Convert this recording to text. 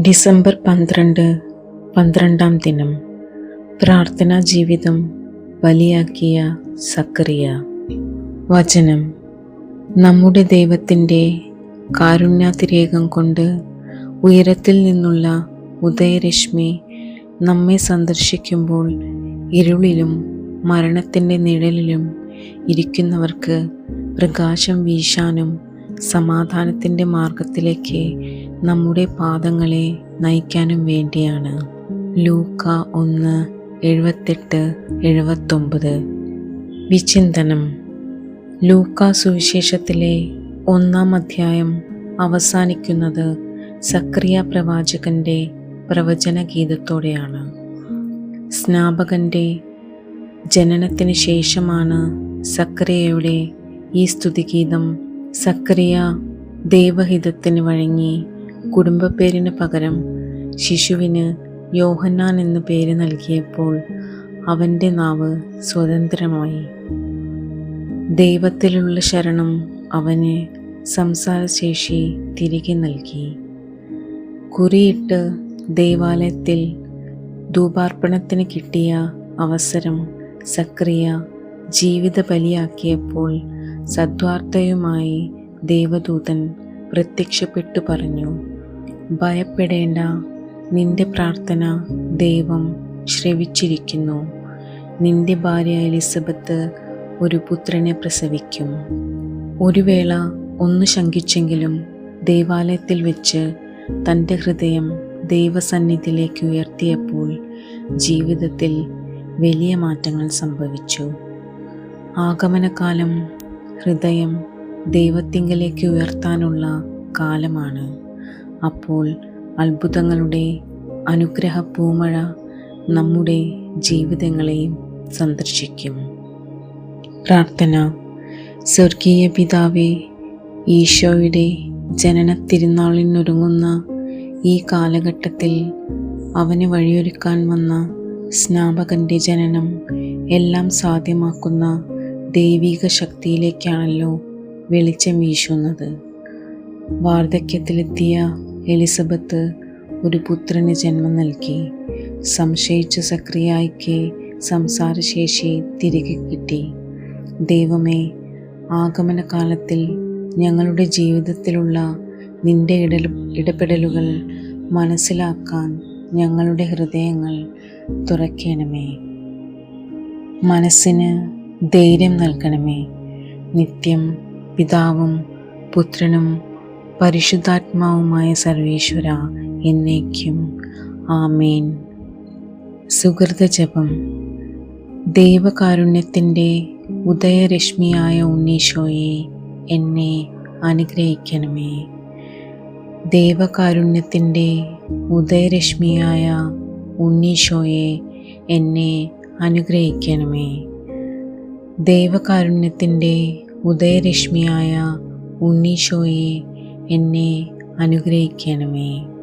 December പന്ത്രണ്ട് പന്ത്രണ്ടാം ദിനം. പ്രാർത്ഥനാ ജീവിതം വലിയാക്കിയ സക്രിയ. വചനം. നമ്മുടെ ദൈവത്തിന്റെ കാരുണ്യാതിരേകം കൊണ്ട് ഉയരത്തിൽ നിന്നുള്ള ഉദയരശ്മി നമ്മെ സന്ദർശിക്കുമ്പോൾ ഇരുളിലും മരണത്തിന്റെ നിഴലിലും ഇരിക്കുന്നവർക്ക് പ്രകാശം വീശാനും സമാധാനത്തിന്റെ മാർഗത്തിലേക്ക് നമ്മുടെ പാദങ്ങളെ നയിക്കാനും വേണ്ടിയാണ്. ലൂക്ക ഒന്ന് എഴുപത്തെട്ട് എഴുപത്തൊമ്പത്. വിചിന്തനം. ലൂക്ക സുവിശേഷത്തിലെ ഒന്നാം അധ്യായം അവസാനിക്കുന്നത് സക്രിയ പ്രവാചകന്റെ പ്രവചന ഗീതത്തോടെയാണ് സ്നാപകന്റെ ജനനത്തിന് ശേഷമാണ് സക്രിയയുടെ ഈ സ്തുതിഗീതം സക്രിയ ദൈവഹിതത്തിന് വഴങ്ങി കുടുംബപ്പേരിന് പകരം ശിശുവിന് യോഹന്നാൻ എന്നു പേര് നൽകിയപ്പോൾ അവന്റെ നാവ് സ്വതന്ത്രമായി. ദൈവത്തിലുള്ള ശരണം അവന് സംസാരശേഷി തിരികെ നൽകി. കുറിയിട്ട് ദേവാലയത്തിൽ ധൂപാർപ്പണത്തിന് കിട്ടിയ അവസരം സക്രിയ ജീവിത ബലിയാക്കിയപ്പോൾ സദ്വാർത്തയുമായി ദേവദൂതൻ പ്രത്യക്ഷപ്പെട്ടു പറഞ്ഞു. ഭയപ്പെടേണ്ട. നിന്റെ പ്രാർത്ഥന ദൈവം ശ്രവിച്ചിരിക്കുന്നു. നിന്റെ ഭാര്യ എലിസബത്ത് ഒരു പുത്രനെ പ്രസവിക്കും. ഒരു വേള ഒന്ന് ശങ്കിച്ചെങ്കിലും ദേവാലയത്തിൽ വെച്ച് തന്റെ ഹൃദയം ദൈവസന്നിധിയിലേക്ക് ഉയർത്തിയപ്പോൾ ജീവിതത്തിൽ വലിയ മാറ്റങ്ങൾ സംഭവിച്ചു. ആഗമനകാലം ഹൃദയം ദൈവത്തിങ്കലേക്ക് ഉയർത്താനുള്ള കാലമാണ്. അപ്പോൾ അത്ഭുതങ്ങളുടെ അനുഗ്രഹ പൂമഴ നമ്മുടെ ജീവിതങ്ങളെയും സന്ദർശിക്കും. പ്രാർത്ഥന. സ്വർഗീയ പിതാവേ ഈശോയുടെ ജനന തിരുനാളിനൊരുങ്ങുന്ന ഈ കാലഘട്ടത്തിൽ അവന് വഴിയൊരുക്കാൻ വന്ന സ്നാപകന്റെ ജനനം എല്ലാം സാധ്യമാക്കുന്ന ദൈവിക ശക്തിയിലേക്കാണല്ലോ വെളിച്ചം വീശുന്നത്. വാർദ്ധക്യത്തിലെത്തിയ എലിസബത്ത് ഒരു പുത്രന് ജന്മം നൽകി. സംശയിച്ച സക്രിയായിക്ക് സംസാരശേഷി തിരികെ കിട്ടി. ദൈവമേ ആഗമനകാലത്തിൽ ഞങ്ങളുടെ ജീവിതത്തിലുള്ള നിന്റെ ഇട ഇടപെടലുകൾ മനസ്സിലാക്കാൻ ഞങ്ങളുടെ ഹൃദയങ്ങൾ തുറക്കണമേ. മനസ്സിന് ധൈര്യം നൽകണമേ. നിത്യം പിതാവും പുത്രനും പരിശുദ്ധാത്മാവുമായ സർവേശ്വര എന്നേക്കും. ആമേൻ. സുഹൃത ജപം ദൈവകാരുണ്യത്തിന്റെ ഉദയരശ്മിയായ ഉണ്ണീശോയെ എന്നെ അനുഗ്രഹിക്കണമേ. ദൈവകാരുണ്യത്തിന്റെ ഉദയരശ്മിയായ ഉണ്ണീശോയെ എന്നെ അനുഗ്രഹിക്കണമേ. ദൈവകാരുണ്യത്തിന്റെ ഉദയരശ്മിയായ ഉണ്ണീശോയെ എന്നെ അനുഗ്രഹിക്കണമേ.